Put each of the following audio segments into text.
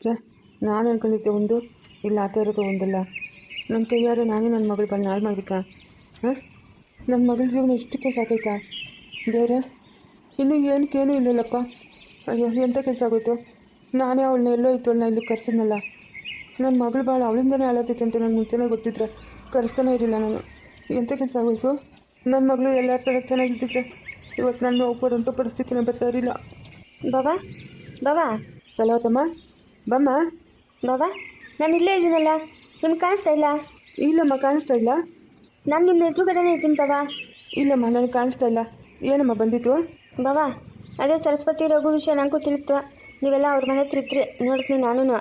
ಛೇ ನಾನು ಅನ್ಕೊಂಡಿದ್ದೆ ಒಂದು ಇಲ್ಲ ಆ ಥರದ್ದು ಒಂದಲ್ಲ. ನನ್ನ ಕೈಯಾರೆ ನಾನೇ ನನ್ನ ಮಗಳು ಬಂದು ನಾಳೆ ಮಾಡ್ಬೇಕ ಹಾಂ? ನನ್ನ ಮಗಳ ಜೀವನ ಇಷ್ಟಕ್ಕೆ ಸಾಕೈತಾ ದೇವ್ರೆ ಇನ್ನೂ ಏನಕ್ಕೇನೂ ಇಲ್ಲಲ್ಲಪ್ಪ. ಅಯ್ಯೋ ಎಂಥ ಕೆಲಸ ಆಗೋಯ್ತು? ನಾನೇ ಅವಳನ್ನ ಎಲ್ಲೋ ಇತ್ತು ಇಲ್ಲಿ ಕರೆಸಿದ್ನಲ್ಲ. ನನ್ನ ಮಗಳು ಭಾಳ ಅವಳಿಂದನೇ ಹಾಳಾಗ್ತೈತೆ ಅಂತ ನನಗೆ ಮುಂಚೆನೇ ಗೊತ್ತಿದ್ರೆ ಕರೆಸ್ತಾನೆ ಇರಲಿಲ್ಲ ನಾನು. ಎಂಥ ಕೆಲಸ ಆಗೋಯ್ತು? ನನ್ನ ಮಗಳು ಎಲ್ಲ ಕಡೆ ಚೆನ್ನಾಗಿದ್ದಿದ್ರೆ ಇವತ್ತು ನಾನು ಹೋಗ್ಬೋದಂಥ ಪರಿಸ್ಥಿತಿನ ಬರ್ತಾ ಇರಲಿಲ್ಲ. ಬಾಬಾ ಬಾಬಾ. ಕಲಾವತಮ್ಮ ಬಮ್ಮ? ಬಾಬಾ ನಾನು ಇಲ್ಲೇ ಇದ್ದೀನಲ್ಲ ನಿಮ್ಗೆ ಕಾಣಿಸ್ತಾ ಇಲ್ಲ? ಇಲ್ಲಮ್ಮ ಕಾಣಿಸ್ತಾ ಇಲ್ಲ. ನಾನು ನಿಮ್ಮ ಎದುರುಗಡೆನೇ ಇದ್ದೀನಿ ಬಾಬಾ. ಇಲ್ಲಮ್ಮ ನನಗೆ ಕಾಣಿಸ್ತಾ ಇಲ್ಲ. ಏನಮ್ಮ ಬಂದಿತ್ತು ಬಾಬಾ ಅದೇ ಸರಸ್ವತಿ ರಘು ವಿಷಯ ನನಗೂ ತಿಳಿಸ್ತು. ನೀವೆಲ್ಲ ಅವ್ರ ಮನೆ ಹತ್ರ ಇದ್ರಿ ನೋಡ್ತೀನಿ ನಾನು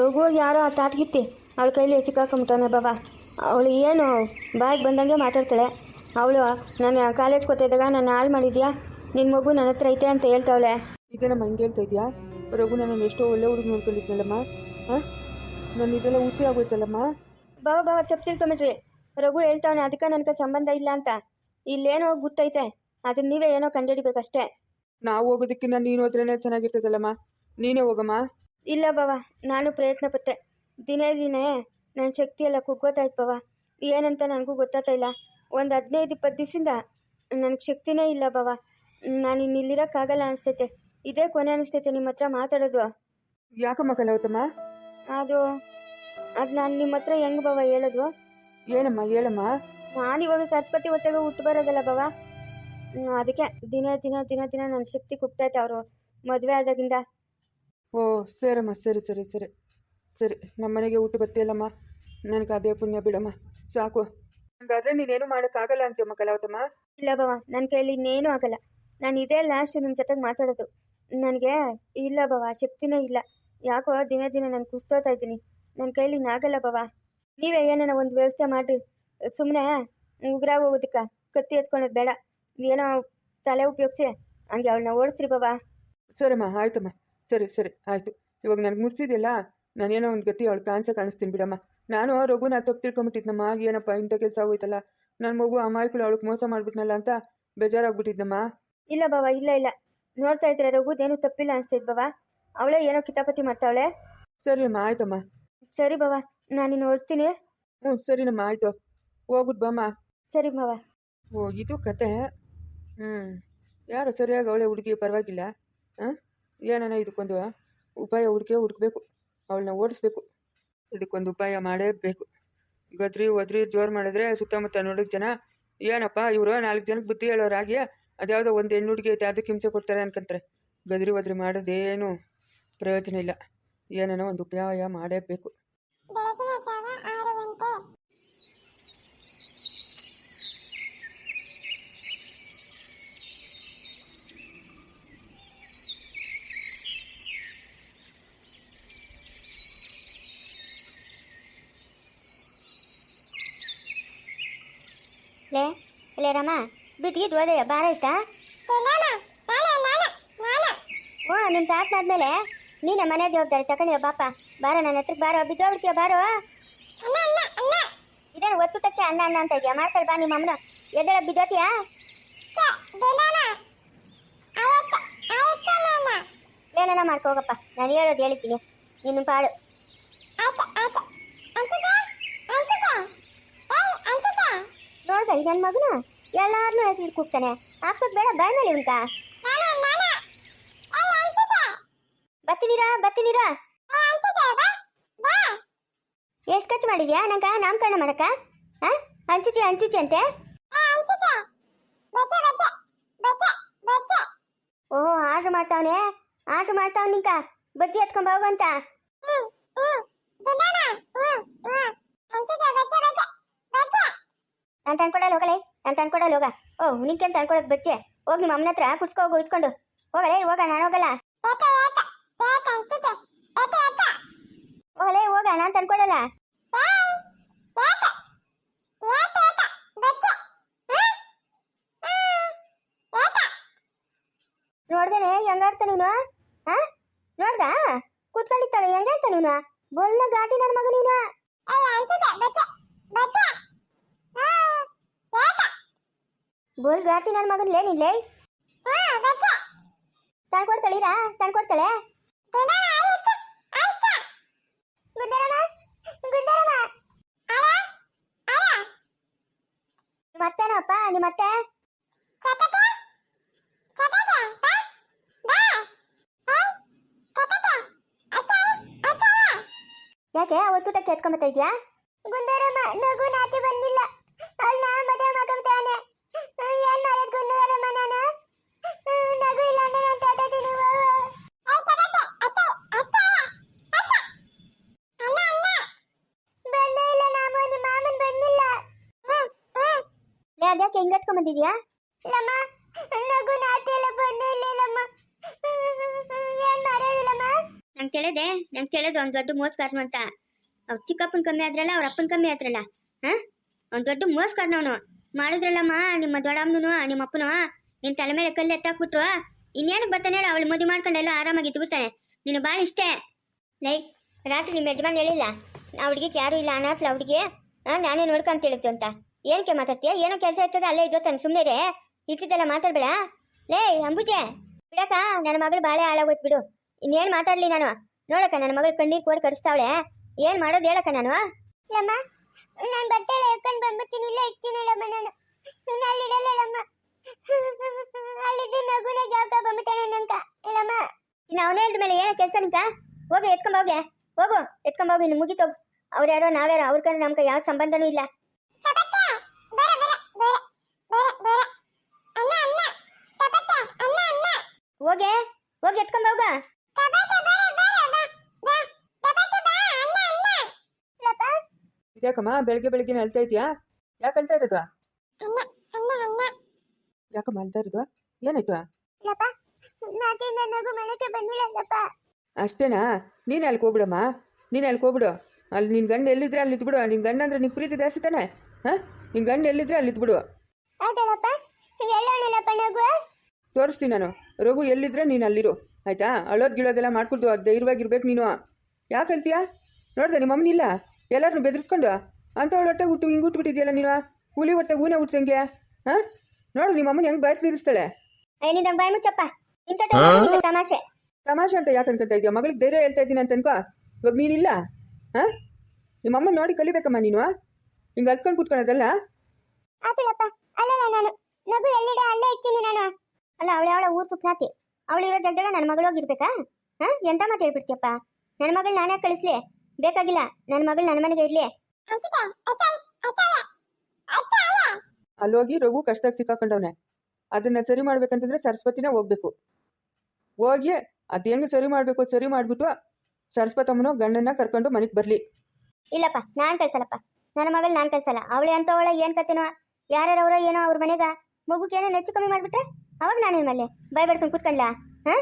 ರಘು ಯಾರೋ ಆ ತಾಟ್ಗಿತ್ತಿ ಅವಳ ಕೈಲಿ ಸಿಕ್ಕಾಕೊಂಬಿಟ್ಟವನೆ ಬಾಬಾ. ಅವಳು ಏನು ಬಾಯಿಗೆ ಬಂದಂಗೆ ಮಾತಾಡ್ತಾಳೆ. ಅವಳು ನಾನು ಕಾಲೇಜ್ಗೆ ಗೊತ್ತಿದ್ದಾಗ ನಾನು ಹಾಳು ಮಾಡಿದ್ಯಾ? ನಿನ್ನ ಮಗು ನನ್ನ ಹತ್ರ ಐತೆ ಅಂತ ಹೇಳ್ತಾವಳೆ. ಇದೇನಮ್ಮ ಹಂಗೆ ಹೇಳ್ತಾ ಇದೆಯಾ? ರಘು ನಾನು ಎಷ್ಟೋ ಒಳ್ಳೆ ಹುಡುಗ ನೋಡ್ಕೊಂಡಿದ್ನಲ್ಲಮ್ಮ? ಹಾಂ ನಾನು ಇದೆಲ್ಲ ಹುಸಿ ಆಗೋಯ್ತಲ್ಲಮ್ಮ? ಬಾಬಾ ಬಾಬಾ ತಪ್ಪು ತಿಳ್ಕೊಂಬಿಟ್ರಿ ರಘು ಹೇಳ್ತಾವನೆ ಅದಕ್ಕೆ ನನಗೆ ಸಂಬಂಧ ಇಲ್ಲ ಅಂತ. ಇಲ್ಲೇನೋ ಗೊತ್ತೈತೆ. ಅದನ್ನ ನೀವೇ ಏನೋ ಕಂಡುಹಿಡಿಬೇಕಷ್ಟೇ. ನಾವು ಹೋಗೋದಕ್ಕಿಂತ ನೀನು ಹೋದ್ರೇನೆ ಚೆನ್ನಾಗಿರ್ತದಲ್ಲಮ್ಮ? ನೀನೇ ಹೋಗಮ್ಮ? ಇಲ್ಲ ಬಾವ ನಾನು ಪ್ರಯತ್ನ ಪಟ್ಟೆ ದಿನೇ ದಿನೇ ನನ್ನ ಶಕ್ತಿ ಎಲ್ಲ ಕುಗ್ಗೋತಾ ಬಾವ ಏನಂತ ನನಗೂ ಗೊತ್ತಾಗ್ತಾ ಇಲ್ಲ. ಒಂದು ಹದಿನೈದು ಇಪ್ಪತ್ತು ದಿವಸದಿಂದ ನನಗೆ ಶಕ್ತಿನೇ ಇಲ್ಲ ಬಾವ. ನಾನು ಇಲ್ಲಿರೋಕ್ಕಾಗಲ್ಲ ಅನಿಸ್ತೈತೆ. ಇದೇ ಕೊನೆ ಅನಿಸ್ತೈತೆ ನಿಮ್ಮ ಹತ್ರ ಮಾತಾಡೋದು. ಯಾಕಮ್ಮ ಕಲಾವತಮ್ಮ ಅದು ಅದು ನಾನು ನಿಮ್ಮ ಹತ್ರ ಹೆಂಗ್ ಬಾವ ಹೇಳೋದು? ಏನಮ್ಮ ಹೇಳಮ್ಮ? ನಾನು ಇವಾಗ ಸರಸ್ವತಿ ಹೊಟ್ಟೆಗೆ ಹುಟ್ಟು ಬರೋದಲ್ಲ ಬವ ಹ್ಮ್, ಅದಕ್ಕೆ ದಿನ ದಿನ ದಿನ ದಿನ ನನ್ನ ಶಕ್ತಿ ಕುಗ್ತೈತೆ ಅವರು ಮದುವೆ ಆದಾಗಿಂದ. ಓ ಸರಮ್ಮ ಸರಿ ಸರಿ ಸರಿ. ಸರಿ ನಮ್ಮ ಮನೆಗೆ ಊಟ ಬರ್ತೀಯಲ್ಲಮ್ಮ ನನಗೆ ಅದೇ ಪುಣ್ಯ ಬಿಡಮ್ಮ. ಸಾಕು. ಹಂಗಾದ್ರೆ ನೀನೇನು ಮಾಡೋಕ್ಕಾಗಲ್ಲ ಅಂತೀಯಮ್ಮ ಕಲಾವತಮ್ಮ? ಇಲ್ಲ ಬಾವ ನನ್ನ ಕೈಯಲ್ಲಿ ಇನ್ನೇನೂ ಆಗಲ್ಲ. ನಾನು ಇದೇ ಲಾಸ್ಟ್ ನಿಮ್ಮ ಜೊತೆಗೆ ಮಾತಾಡೋದು. ನನಗೆ ಇಲ್ಲ ಬವ ಶಕ್ತಿನೇ ಇಲ್ಲ. ಯಾಕೋ ದಿನ ದಿನ ನಾನು ಕುಸ್ತೋತಾ ಇದ್ದೀನಿ. ನನ್ನ ಕೈಲಿ ನಾಗಲ್ಲ ಬವ. ನೀವೇ ಏನಾನ ಒಂದು ವ್ಯವಸ್ಥೆ ಮಾಡಿರಿ. ಸುಮ್ಮನೆ ಉಗ್ರಾಗ ಹೋಗೋದಕ್ಕ. ಕತ್ತಿ ಎತ್ಕೊಳೋದು ಬೇಡ. ಏನೋ ತಲೆ ಉಪಯೋಗಿಸಿ ಹಂಗೆ ಅವಳನ್ನ ಓಡಿಸ್ರಿ ಬವ. ಸರಮ್ಮ ಆಯ್ತಮ್ಮ. ಸರಿ ಸರಿ ಆಯಿತು. ಇವಾಗ ನನಗೆ ಮುಟ್ಸಿದ್ಯಲ್ಲ ನಾನೇನೋ ಒಂದು ಗತಿ ಅವಳು ಕಾಣಿಸ ಕಾಣಿಸ್ತೀನಿ ಬಿಡಮ್ಮ. ನಾನು ರಘುನ ತಪ್ಪು ತಿಳ್ಕೊಂಬಿಟ್ಟಿದ್ನಮ್ಮ. ಏನಪ್ಪ ಇಂಥ ಕೆಲಸ ಆಗೋಯ್ತಲ್ಲ. ನನ್ನ ಮಗು ಅಮಾಯಕಳು ಅವಳಿಗೆ ಮೋಸ ಮಾಡಿಬಿಟ್ನಲ್ಲ ಅಂತ ಬೇಜಾರಾಗ್ಬಿಟ್ಟಿದ್ನಮ್ಮ. ಇಲ್ಲ ಬಾವ ಇಲ್ಲ ಇಲ್ಲ. ನೋಡ್ತಾ ಇದ್ರೆ ರಘುದೇನು ತಪ್ಪಿಲ್ಲ ಅನಿಸ್ತೈತೆ ಬಾವ ಅವಳೇ ಏನೋ ಕಿತಾಪತಿ ಮಾಡ್ತಾವಳೆ? ಸರಿ ಅಮ್ಮ ಆಯ್ತಮ್ಮ. ಸರಿ ಬಾವ ನಾನಿನ್ನು ನೋಡ್ತೀನಿ ಹ್ಞೂ ಸರಿನಮ್ಮ ಆಯಿತು. ಹೋಗ್ಬಿಟ್ಟು ಬಮ್ಮ ಸರಿ ಬಾವ ಓ ಇದು ಕತೆ. ಹ್ಞೂ. ಯಾರು ಸರಿಯಾಗಿ ಅವಳೆ ಹುಡುಗಿ ಪರವಾಗಿಲ್ಲ. ಹಾಂ? ಏನನ ಇದಕ್ಕೊಂದು ಉಪಾಯ ಹುಡುಕೆ ಹುಡುಕ್ಬೇಕು. ಅವಳನ್ನ ಓಡಿಸ್ಬೇಕು. ಇದಕ್ಕೊಂದು ಉಪಾಯ ಮಾಡೇಬೇಕು. ಗದ್ರಿ ಒದ್ರಿ ಜೋರು ಮಾಡಿದ್ರೆ ಸುತ್ತಮುತ್ತ ನೋಡಿದ ಜನ ಏನಪ್ಪ ಇವರು ನಾಲ್ಕು ಜನಕ್ಕೆ ಬುದ್ಧಿ ಹೇಳೋರಾಗಿ ಅದ್ಯಾವುದೋ ಒಂದು ಹೆಣ್ಣು ಹುಡುಗಿ ಐತೆ, ಅದಕ್ಕೆ ಹಿಂಸೆ ಕೊಡ್ತಾರೆ ಅನ್ಕಂತಾರೆ. ಗದ್ರಿ ಒದ್ರಿ ಮಾಡೋದೇನು ಪ್ರಯೋಜನ ಇಲ್ಲ. ಏನೋ ಒಂದು ಉಪಾಯ ಮಾಡೇಬೇಕು. ಲೇ ಲೇ ರಾಮ. ಬಿದ್ದಿದ್ದು ಹೋದೆಯ ಬಾರ ಆಯ್ತಾ? ಓ ನಿಮ್ಮ ತಾತನಾದ್ಮೇಲೆ ನೀನ ಮನೆ ಜವಾಬ್ದಾರಿ ತಗೊಂಡಿವ ಬಾಪ ಬಾರ ನನ್ನ ಹತ್ರಕ್ಕೆ ಬಾರೋ ಬಿದ್ದೋಗ್ಬಿಡ್ತೀಯ ಬಾರೋ? ಇದೇನು ಒತ್ತುಟಕ್ಕೆ ಅನ್ನ ಅನ್ನ ಅಂತ ಇದೆಯಾ? ಮಾತಾಡ ಬಾ ನಿಮ್ಮ ಅಮ್ಮನ. ಎದಳ ಬಿದ್ದೋತಿಯಾ ಏನೇನ ಮಾಡ್ಕೊ ಹೋಗಪ್ಪ. ನಾನು ಹೇಳೋದು ಹೇಳ್ತೀನಿ ನಿನ್ನ ಪಾಳು ನೋಡ್ದ ಈ ನನ್ನ ಮಗನ? ಎಲ್ಲಾರನ್ನೂ ಹೆಸರು ಕೂಗ್ತಾನೆ ಹಾಕೋದ್ ಬೇಡ ಬಾಯ್ ಮೇಲೆ ಉಂಟ ಬತ್ತಿನೀರಾ ಬತ್ತಿನೀರಾ ಎಷ್ಟು ಖರ್ಚು ಮಾಡಿದ್ಯಾ ನಂಗ ನಾಮಕರಣ ಮಾಡಕ ಹಂಚುಚಿ ಹಂಚುಚಿ ಅಂತೆ ಓಹೋ ಆರ್ಡ್ರ್ ಮಾಡ್ತಾವನೆ ಆರ್ಡ್ರ್ ಮಾಡ್ತಾವ್ ನಿಂಕ ಬಜ್ಜಿ ಎತ್ಕೊಂಡ್ ಹೋಗಂತ ನಾನು ತಂದ್ಕೊಡಲ್ಲ ಹೋಗಲೇ ನಾನು ತಂದ್ಕೊಡಲ್ಲ ಹೋಗ. ಓ ನಿಂಕೆ ತಂದ್ಕೊಡೋದು ಬಚ್ಚೆ ಹೋಗಿ ನಿಮ್ಮ ಅಮ್ಮನ ಹತ್ರ ಕುಡ್ಸ್ಕೊ ಹೋಗು ಇಸ್ಕೊಂಡು ಹೋಗಲೇ ಹೋಗ ನಾನು ಹೋಗಲ್ಲ. ಹೋಗಲೇ ಹೋಗ ನಾನು ತಂದ್ಕೊಡಲ್ಲ. ನೋಡ್ದೇನೆ ಹೆಂಗಾಡ್ತ ನೀನು ಹಾ ನೋಡ್ದ? ಕೂತ್ಕೊಂಡಿರ್ತಾಳೆ ಹೆಂಗಾಡ್ತ ನೀನು ಬೊಲ್ನ ಘಾಟಿ ನನ್ನ ಮಗ ನೀನು ಬೋಲ್ ಗಾಟಿ ನನ್ನ ಮಗನ ಲೇ ನಿಲ್ಲೇ ಹಾ ತಂದ್ಕೊಡ್ತಾಳೆ? ಮತ್ತೇನಪ್ಪ ನಿಮ್ಮತ್ತೆ? ಯಾಕೆ ಒತ್ತುಟಕ್ಕೆ ಎತ್ಕೊಂಬತ್ತಾ ಇದೆಯಾ? ಗುಂಡರಮ್ಮ ನಗು ನಾತಿ ಬಂದಿಲ್ಲ. ಅಲ್ಲಿ ನಾನು ಮದುವೆ ಮಾಡ್ಕೊಂತಾನೆ ಏನ್ ಮಾಡೋದು ಗುಂಡರಮ್ಮ ನಾನು. ನಗು ಇಲ್ಲ ಅಂದ್ರೆ ನಾನು ಲೇ ಅದ್ಯಾಕೆ ಹಿಂಗ್ ಎತ್ಕೊಂಬಂದಿದ್ಯಾ ಲಮ್ಮ ನಗು ನಾತಿ ಎಲ್ಲ ಬಂದೇ ಇಲ್ಲಮ್ಮ ಏನ್ ಮಾಡೋದಿಲ್ಲಮ್ಮ ನಂಗೆ ತಿಳಿದೆ ನಂಗೆ ತಿಳಿದು ಅವ್ನು ದೊಡ್ಡ ಮೋಸ್ಕಾರನು ಅಂತ. ಅವ್ರ ಚಿಕ್ಕಪ್ಪನ ಕಮ್ಮಿ ಆದ್ರಲ್ಲ ಅವ್ರ ಅಪ್ಪನ ಕಮ್ಮಿ ಆದ್ರಲ್ಲ. ಹಾ? ಅವ್ನು ದೊಡ್ಡ ಮೋಸ್ಕಾರನವನು ಮಾಡಿದ್ರಲ್ಲಮ್ಮ, ನಿಮ್ಮ ದೊಡ್ಡಮ್ಮನು, ನಿಮ್ಮ ಅಪ್ಪನು ನಿನ್ನ ತಲೆ ಮೇಲೆ ಕಲ್ಲು ಎತ್ತಾಕ್ಬಿಟ್ರು. ಇನ್ನೇನು ಬರ್ತಾನೆ ಹೇಳು, ಅವಳು ಮದುವೆ ಮಾಡ್ಕೊಂಡೆಲ್ಲ ಆರಾಮಾಗಿ ಇದ್ದು ನೀನು ಭಾಳ ಇಷ್ಟೇ. ಲೈ, ರಾತ್ರಿ ನಿಮ್ಮ ಯಜಮಾನ್ ಹೇಳಿಲ್ಲ? ಅವಳಿಗೆ ಯಾರೂ ಇಲ್ಲ, ಅನಾಥ್ಲ ಹಾಂ ನಾನೇ ನೋಡ್ಕೊಂತ ಅಂತ. ಏನಕ್ಕೆ ಮಾತಾಡ್ತೀಯ? ಏನೋ ಕೆಲಸ ಇರ್ತದೆ, ಅಲ್ಲೇ ಇದ್ದೋತಾನೆ ಸುಮ್ಮನೆ ರೇ ಇರ್ತಿದ್ದೆಲ್ಲ ಮಾತಾಡ್ಬೇಡ. ಲೇ, ಅಂಬುಜೆ. ಬಿಡಕ ನನ್ನ ಮಗಳು ಬಾಳೆ ಹಾಳಾಗೋಯ್ತು ಬಿಡು. ಇನ್ನೇನು ಮಾತಾಡ್ಲಿ ನಾನು? ನೋಡಕ್ಕ, ನನ್ನ ಮಗಳು ಕಣ್ಣೀರು ಕೋಡ್ ಕರೆಸ್ತಾವಳೆ. ಏನು ಮಾಡೋದು ಹೇಳಕ್ಕ ನಾನು? ನಾನು ಬಟ್ಟೆ ಹೇಳ್ಕೊಂಡು ಬಂದ್ಬಿಡ್ತೀನಿ ಇಲ್ಲ ಇರ್ತೀನಿಲ್ಲಮ್ಮ ನಾನು ನಾನು ಅಲ್ಲಿಡಲ್ಲಮ್ಮ ಅಲ್ಲಿದ್ದು ನಗುನ ಜಾಕ ಬಂದ್ಬಿಟ್ಟೆ ನಂಕ ಇಲ್ಲಮ್ಮ ಇನ್ನು ಅವನೇ ಹೇಳಿದ ಮೇಲೆ ಏನು ಕೆಲಸ ನಿಂತ ಹೋಗಿ ಎತ್ಕೊಂಡ್ ಹೋಗೆ. ಹೋಗು ಎತ್ಕೊಂಡ್ ಹೋಗಿ ಇನ್ನು ಮುಗಿತೋಗು ಅವ್ರು ಯಾರೋ ನಾವ್ಯಾರೋ ಅವ್ರ ಕಡೆ ನಮ್ಗೆ ಯಾವ ಸಂಬಂಧನೂ ಇಲ್ಲ. ಹೋಗೆ ಹೋಗಿ ಎತ್ಕೊಂಡ್ ಹೋಗ. ಇದ್ಯಾಕಮ್ಮ? ಬೆಳಗ್ಗೆ ಬೆಳಗ್ಗೆ ಅಳ್ತಾ ಇದೆಯಾ ಯಾಕೆ ಅಳ್ತಾ ಇರೋದು? ಯಾಕಮ್ಮ ಅಳ್ತಾ ಇರೋದು? ಏನಾಯ್ತು? ಅಷ್ಟೇನಾ? ನೀನು ಅಲ್ಲಿ ಹೋಗ್ಬಿಡಮ್ಮ? ನೀನು ಅಲ್ಲಿ ಹೋಗ್ಬಿಡು? ಅಲ್ಲಿ ನಿನ್ನ ಗಂಡ ಎಲ್ಲಿದ್ರೆ ಅಲ್ಲಿ ಇದ್ಬಿಡು ನಿನ್ನ ಗಂಡ ಅಂದ್ರೆ ನಿನ್ನ ಪ್ರೀತಿ ಜಾಸ್ತಿ ತಾನೆ? ಹಾಂ? ನಿನ್ನ ಗಂಡ ಎಲ್ಲಿದ್ರೆ ಅಲ್ಲಿ ಇದ್ಬಿಡು ತೋರಿಸ್ತೀನಿ ನಾನು. ರಘು ಎಲ್ಲಿದ್ರೆ ನೀನು ಅಲ್ಲಿರು. ಆಯ್ತಾ? ಅಳೋದು ಗಿಳೋದೆಲ್ಲ ಮಾಡ್ಕೊಳ್ತು ಧೈರ್ಯವಾಗಿರ್ಬೇಕು ನೀನು. ಯಾಕೆ ಹೇಳ್ತೀಯಾ ನೋಡ್ದೆ ನಿಮ್ಮ ಅಮ್ಮನಿಲ್ಲ ಎಲ್ಲರನ್ನು ಬೆದರಿಸ್ಕೊಂಡು ಅಂಥವಳು ಹೊಟ್ಟೆ ಹುಟ್ಟು ಹಿಂಗೆ ಹುಟ್ಟುಬಿಟ್ಟಿದ್ಯಲ್ಲ ನೀನು? ಹುಲಿ ಹೊಟ್ಟೆ ಹೂನೆ ಹುಟ್ಟಂಗೆ ಹಾಂ? ನೋಡು ನಿಮ್ಮ ಅಮ್ಮನ ಹೆಂಗೆ ಬಾಯಿ ತೀರಿಸ್ತಾಳೆ ಏನಿದಂಗೆ ಬಾಯ್ ಮುಚ್ಚಪ್ಪ. ಇಂಥ ತಮಾಷೆ. ತಮಾಷೆ ಅಂತ ಯಾಕೆ ಅನ್ಕೊಂತ ಇದೆಯಾ? ಮಗಳಿಗೆ ಧೈರ್ಯ ಹೇಳ್ತಾ ಇದ್ದೀನಿ ಅಂತ ಅನ್ಕೋ. ಇವಾಗ ನೀನಿಲ್ಲ? ಹಾಂ? ನಿಮ್ಮ ಅಮ್ಮ ನೋಡಿ ಕಲಿಬೇಕಮ್ಮ ನೀನು? ಹಿಂಗೆ ಹತ್ಕೊಂಡು ಕೂತ್ಕೊಳ್ಳೋದಲ್ಲ? ಆತಳಪ್ಪ ಅಲ್ಲಲ್ಲ ನಾನು. ನಗು ಎಲ್ಲಿದೆ? ಅಲ್ಲೇ ಇರ್ತೀನಿ ನಾನು. ಅಲ್ಲ ಅವಳ ಅವಳ ಊರ್ ಸುಪ್ನಾತಿ. ಅವಳಿರೋ ಜಾಗದಾಗ ನನ್ನ ಮಗಳು ಹೋಗಿರ್ಬೇಕಾ? ಹಾ? ಎಂತ ಮಾತು ಹೇಳ್ಬಿಡ್ತೀಯಪ್ಪ? ನನ್ನ ಮಗಳು ನಾನೇ ಕಳಿಸ್ಲಿ. ಬೇಕಾಗಿಲ್ಲ. ನನ್ನ ಮಗಳು ನನ್ನ ಮನೆಗೆ ಇರ್ಲಿ. ಅಲ್ಲೋಗಿ ರಘು ಕಷ್ಟಕ್ಕೆ ಸಿಕ್ಕಾಕೊಂಡವನೆ. ಅದನ್ನ ಸರಿ ಮಾಡ್ಬೇಕಂತಂದ್ರೆ ಸರಸ್ವತಿನೇ ಹೋಗ್ಬೇಕು. ಹೋಗಿ ಅದು ಹೆಂಗೆ ಸರಿ ಮಾಡಬೇಕು ಸರಿ ಮಾಡಿಬಿಟ್ಟು ಸರಸ್ವತಮ್ಮನು ಗಂಡನ್ನ ಕರ್ಕೊಂಡು ಮನೆಗೆ ಬರಲಿ. ಇಲ್ಲಪ್ಪ ನಾನ್ ಕಳ್ಸಲ್ಲಪ್ಪ. ನನ್ನ ಮಗಳು ನಾನ್ ಕಳ್ಸಲ್ಲ. ಅವಳೆ ಅಂತ ಅವಳ ಏನ್ ಕತೆನೋ ಯಾರ್ಯಾರ ಅವರೋ ಏನೋ ಅವ್ರ ಮನೆಗ ಮಗು ಏನೋ ಹೆಚ್ಚು ಕಮ್ಮಿ ಮಾಡ್ಬಿಟ್ರೆ ಅವಾಗ ನಾನೇನ್ ಮಲ್ಲೆ ಭಯ ಬಡ್ಕೊಂಡು ಕೂತ್ಕೊಂಡ್ಲಾ? ಹಾ?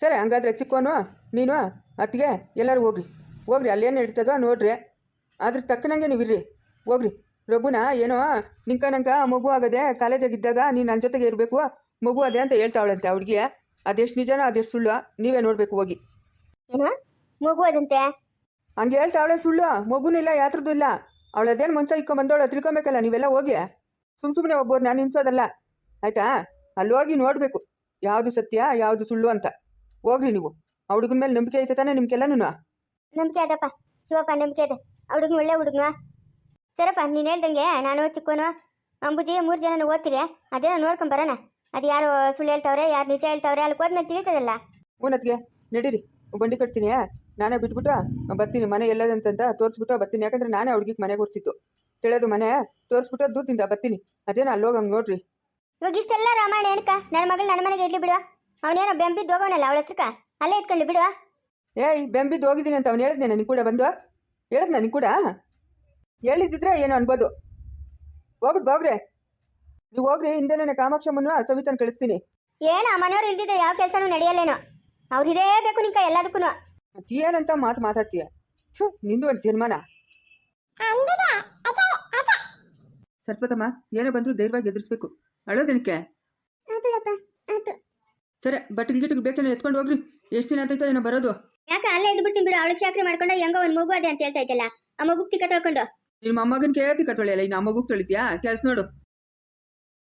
ಸರಿ ಹಂಗಾದ್ರೆ ಚಿಕ್ಕೋನು ನೀನು ಅತ್ತಿಗೆ ಎಲ್ಲರೂ ಹೋಗ್ರಿ ಹೋಗ್ರಿ ಅಲ್ಲೇನು ನಡೀತದೋ ನೋಡ್ರಿ. ಅದ್ರ ತಕ್ಕನಂಗೆ ನೀವು ಇರ್ರಿ. ಹೋಗ್ರಿ. ರಘುನ ಏನೋ ನಿಂಕನಂಕ ಮಗು ಆಗದೆ ಕಾಲೇಜಾಗಿದ್ದಾಗ ನೀನು ನನ್ನ ಜೊತೆಗೆ ಇರಬೇಕು. ಮಗು ಅದೇ ಅಂತ ಹೇಳ್ತಾವಳಂತೆ ಅವ್ಳಿಗೆ ಅದೆಷ್ಟು ನಿಜನೋ ಅದೆಷ್ಟು ಸುಳ್ಳು ನೀವೇ ನೋಡ್ಬೇಕು ಹೋಗಿ. ಏನೋ? ಮಗು ಅದಂತೆ? ಹಂಗೆ ಹೇಳ್ತಾವಳೆ ಸುಳ್ಳು. ಮಗುನೂ ಇಲ್ಲ ಯಾತ್ರದ್ದು ಇಲ್ಲ. ಅವಳು ಅದೇನು ಮನ್ಸ ಇಕ್ಕೊಂಬಂದವಳು ತಿಳ್ಕೊಬೇಕಲ್ಲ ನೀವೆಲ್ಲ ಹೋಗಿ. ಸುಮ್ ಸುಮ್ಮನೆ ಒಬ್ಬರು ನಾನು ನಿನ್ಸೋದಲ್ಲ ಆಯ್ತಾ? ಅಲ್ಲಿ ಹೋಗಿ ನೋಡ್ಬೇಕು. ಯಾವುದು ಸತ್ಯ ಯಾವುದು ಸುಳ್ಳು ಅಂತ. ಹೋಗ್ರಿ ನೀವು. ಆ ಹುಡುಗನ ಮೇಲೆ ನಂಬಿಕೆ ಐತೆ ತಾನೆ ನಿಮ್ಗೆಲ್ಲನೂ ನಂಬಿಕೆ ಅದಪ್ಪ. ಶಿವಪ್ಪ ನಂಬಿಕೆ ಅದ. ಹುಡುಗ ಒಳ್ಳೆ ಹುಡುಗ ಸರಪ್ಪ ನೀನು ಹೇಳ್ದಂಗೆ ನಾನು ಚಿಕ್ಕೋನು ಅಂಬುಜಿ ಮೂರು ಜನ ಓದ್ತೀರಿ ಅದೇ ನೋಡ್ಕೊಂಡ್ ಬರೋಣ. ಅದು ಯಾರು ಸುಳ್ಳು ಹೇಳ್ತಾವ್ರೆ ಯಾರು ನಿಜ ಹೇಳ್ತಾವ್ರೆ ಅಲ್ಲಿ ಹೋದ್ಮೇಲೆ ತಿಳಿತದಲ್ಲ. ಹ್ಞೂನತ್ಗೆ ನಡೀರಿ. ಬಂಡಿ ಕಟ್ತೀನಿ. ನಾನೇ ಬಿಟ್ಬಿಟ್ಟು ಬರ್ತೀನಿ ಮನೆ ಎಲ್ಲದಂತಂತ ತೋರಿಸ್ಬಿಟ್ಟು ಬರ್ತೀನಿ. ಯಾಕಂದ್ರೆ ನಾನೇ ಹುಡುಗಿಗೆ ಮನೆ ಕೊಡ್ತಿತ್ತು ತಿಳಿಯೋದು ಮನೆ ತೋರಿಸ್ಬಿಟ್ಟು ದೂರದಿಂದ ಬರ್ತೀನಿ. ಅದೇನೋ ಅಲ್ಲಿ ಹೋಗಂಗೆ ನೋಡ್ರಿ. ಇವಾಗ ಇಷ್ಟೆಲ್ಲ ರಾಮಾಯಣ ಏನಕ್ಕ? ನನ್ನ ಮಗಳು ನನ್ನ ಮನೆಗೆ ಇಡ್ಲಿ ಬಿಡುವ. ಅವನೇನೋ ಬೆಂಬಿದ್ದು ಹೋಗೋನಲ್ಲ ಅವಳ ಹತ್ರಕ್ಕ? ಅಲ್ಲೇ ಇಟ್ಕೊಂಡು ಬಿಡು ಏಯ್ ಬೆಂಬಿದ್ದು ಹೋಗಿದ್ದೀನಿ ಅಂತ ಅವ್ನು ಹೇಳಿದ್ನೆ ನನಗೆ ಕೂಡ ಬಂದು? ಹೇಳಿದ್ ನನಗೆ ಕೂಡ? ಹೇಳಿದ್ದಿದ್ರೆ ಏನು ಅನ್ಬೋದು. ಹೋಗ್ಬಿಟ್ಟು ಹೋಗ್ರೆ ನೀವು ಹೋಗ್ರಿ ಹಿಂದೆ ಹಿಂದೆನೇ ಕಾಮಾಕ್ಷಮ್ಮನ ಸವಿತನ ಕಳಿಸ್ತೀನಿ. ಏನು ಆ ಮನೆಯವ್ರು ಇಲ್ದಿದ್ರೆ ಯಾವ ಕೆಲಸನೂ ನಡೆಯಲ್ಲೇನೋ? ಅವ್ರು ಇದೇ ಬೇಕು ನಿಂಕ ಎಲ್ಲದಕ್ಕೂ ಏನಂತ ಮಾತು ಮಾತಾಡ್ತೀಯ? ಛು ನಿಂದು ಒಂದು ಜನ್ಮನ. ಸರ್ಪತಮ್ಮ ಏನೋ ಬಂದ್ರು ಧೈರ್ಯವಾಗಿ ಎದುರಿಸ್ಬೇಕು. ಆತು ಸರಿ ಬಟ್ ಗಿಟ್ಟಿಗೆ ಬೇಕೇನೋ ಎತ್ಕೊಂಡು ಹೋಗ್ರಿ. ಎಷ್ಟು ದಿನ ಆಯ್ತೋ ಏನೋ ಬರೋದು. ಯಾಕೆ ಅಲ್ಲೇ ಇದ್ದು ಬಿಡ್ತೀನಿ ಬಿಡು ಅವಳು ಚಾಕ್ರಿ ಮಾಡ್ಕೊಂಡು ಹೆಂಗೋ ಒಂದು ಮಗು ಅದೇ ಅಂತ ಹೇಳ್ತಾ ಇದ್ದಲ್ಲ ಆ ಮಗು ತಿಕ್ಕ ತೊಳ್ಕೊಂಡು. ನಿಮ್ಮ ಮೊಮ್ಮಗನ ಕೇಳ್ತಿ ಕತ್ತೊಳೆಯಲ್ಲ ಇನ್ನು ಆ ಮಗುಗೆ ತೊಳಿತೀಯಾ? ಕೆಲ್ಸ ನೋಡು.